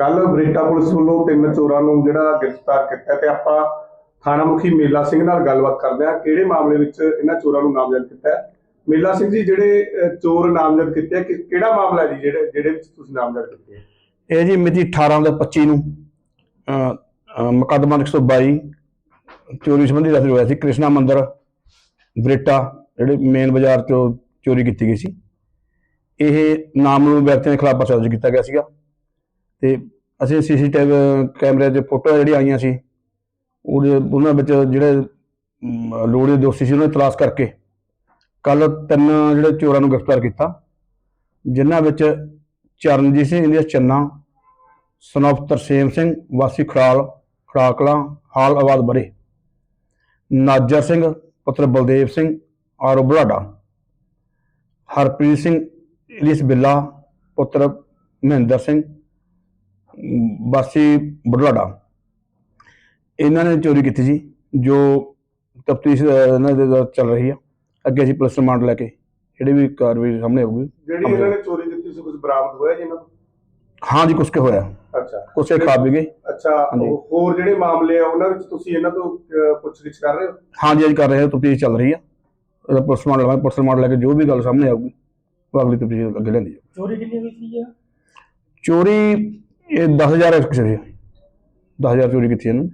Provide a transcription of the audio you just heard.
ਕੱਲ Beretta police ਵੱਲੋਂ ਤਿੰਨ ਚੋਰਾਂ ਨੂੰ ਜਿਹੜਾ ਗ੍ਰਿਫਤਾਰ ਕੀਤਾ ਤੇ ਆਪਾਂ ਥਾਣਾ ਮੁਖੀ ਮੇਲਾ ਸਿੰਘ ਨਾਲ ਗੱਲਬਾਤ ਕਰਦੇ ਹਾਂ। ਕਿਹੜੇ ਮਾਮਲੇ ਵਿੱਚ ਇਹਨਾਂ ਚੋਰਾਂ ਨੂੰ ਨਾਮਜ਼ਦ ਕੀਤਾ? ਹੈ ਮੇਲਾ ਸਿੰਘ ਜੀ ਜਿਹੜੇ ਚੋਰ ਨਾਮਜ਼ਦ ਕੀਤੇ ਆ ਕਿਹੜਾ ਮਾਮਲਾ ਜੀ ਜਿਹੜੇ ਜਿਹੜੇ ਵਿੱਚ ਤੁਸੀਂ ਨਾਮਜ਼ਦ ਕੀਤੇ ਆ? ਇਹ ਜੀ ਮਿਤੀ 18 ਦੇ 25 ਨੂੰ ਅ, ਅ, ਮੁਕੱਦਮਾ 122 ਚੋਰੀ ਸੰਬੰਧੀ ਦਰਜ ਹੋਇਆ ਸੀ। ਕ੍ਰਿਸ਼ਨਾ ਮੰਦਿਰ ਬਰੇਟਾ ਜਿਹੜੇ ਮੇਨ ਬਾਜ਼ਾਰ ਚੋਂ ਚੋਰੀ ਕੀਤੀ ਗਈ ਸੀ। ਇਹ ਨਾਮ ਨੂੰ ਵਿਅਕਤੀਆਂ ਦੇ ਖਿਲਾਫ ਪਰਚਾ ਦਰਜ ਕੀਤਾ ਗਿਆ ਸੀਗਾ। ਤੇ ਅਸੀਂ ਸੀਸੀਟੀਵੀ ਕੈਮਰੇ 'ਚ ਫੋਟੋ ਜਿਹੜੀਆਂ ਆਈਆਂ ਸੀ ਉਹਦੇ ਉਹਨਾਂ ਵਿੱਚ ਜਿਹੜੇ ਅਮ, ਲੋੜੇ ਦੋਸ਼ੀ ਸੀ ਉਹਨਾਂ ਦੀ ਤਲਾਸ਼ ਕਰਕੇ ਕੱਲ ਤਿੰਨ ਜਿਹੜੇ ਚੋਰਾਂ ਨੂੰ ਗ੍ਰਿਫਤਾਰ ਕੀਤਾ ਜਿਨ੍ਹਾਂ ਵਿੱਚ Charanjit Singh India Channa son of Tarsem Singh ਵਾਸੀ ਖੜਾਲ ਖੜਾਕਲਾ ਹਾਲ ਆਬਾਦ ਬਰੇ ਨਾਜਰ ਸਿੰਘ ਪੁੱਤਰ ਬਲਦੇਵ ਸਿੰਘ ਆਰੋ ਬਲਾਡਾ ਹਰਪ੍ਰੀਤ ਸਿੰਘ ਇਲਿਸ ਬਿੱਲਾ ਪੁੱਤਰ ਮਹਿੰਦਰ ਸਿੰਘ ਵਾਸੀ ਬੁਢਲਾਡਾ ਇਹਨਾਂ ਨੇ ਚੋਰੀ ਕੀਤੀ ਸੀ ਜੋ ਤਫਤੀਸ਼ ਇਹਨਾਂ ਦੇ ਦਾ ਚੱਲ ਰਹੀ ਆ। ਅੱਗੇ ਅਸੀਂ ਪੁਲਿਸ ਰਿਮਾਂਡ ਲੈ ਕੇ ਜਿਹੜੀ ਵੀ ਕਾਰਵਾਈ ਸਾਹਮਣੇ ਆਊਗੀ ਜਿਹੜੀ ਇਹਨਾਂ ਨੇ ਚੋਰੀ ਕੀਤੀ ਸੀ ਕੁਝ ਬਰਾਮਦ ਹੋਇਆ ਜੀ ਇਹਨਾਂ ਤੋਂ? ਹਾਂ ਜੀ ਕੁਛ ਕੁ ਹੋਇਆ। ਅੱਛਾ। ਕੁਛ ਖਾ ਵੀ ਗਏ। ਅੱਛਾ ਹੋਰ ਜਿਹੜੇ ਮਾਮਲੇ ਆ ਉਹਨਾਂ ਵਿੱਚ ਤੁਸੀਂ ਇਹਨਾਂ ਤੋਂ ਪੁੱਛਗਿੱਛ ਕਰ ਰਹੇ ਹੋ? ਹਾਂ ਜੀ ਅੱਜ ਕਰ ਰਹੇ ਹਾਂ ਤਫਤੀਸ਼ ਚੱਲ ਰਹੀ ਆ। ਇਹਦਾ ਪੁਲਿਸ ਰਿਮਾਂਡ ਲਵਾਂਗੇ ਪੁਲਿਸ ਰਿਮਾਂਡ ਲੈ ਕੇ ਜੋ ਵੀ ਗੱਲ ਸਾਹਮਣੇ ਆਊਗੀ ਉਹ ਅਗਲੀ ਤਫਤੀਸ਼ ਅੱਗੇ ਲੈਂਦੀ ਹੈ ਚੋਰੀ ਕਿੰਨੀ ਹੋਈ ਸੀ ਜੀ ਚੋਰੀ ਇਹ 10000 ਕਿਸੇ ਦੀ 10000 ਚੋਰੀ ਕੀਤੀ ਇਹਨਾਂ। ਨੇ